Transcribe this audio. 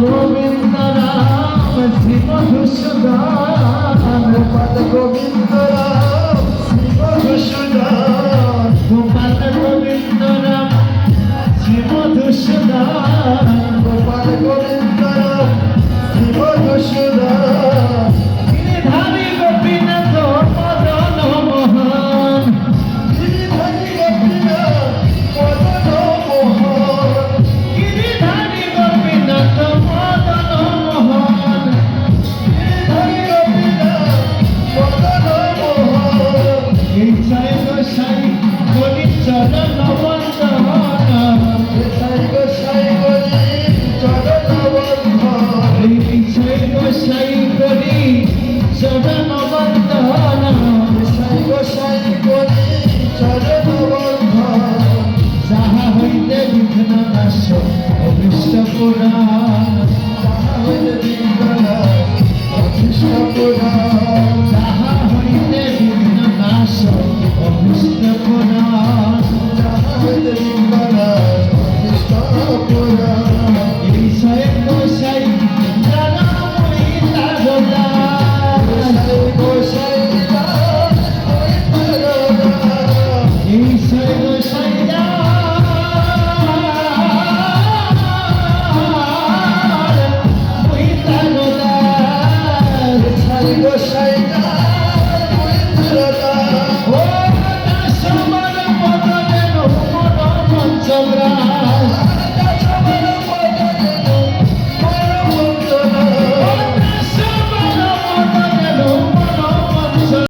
গোবিন্দ রাম শ্রী মধুসূদন পদ গোবিন্দ রাম যাহা হইতে বিঘ্ন নাশ অভিষ্ট পুরাণ। সাইটা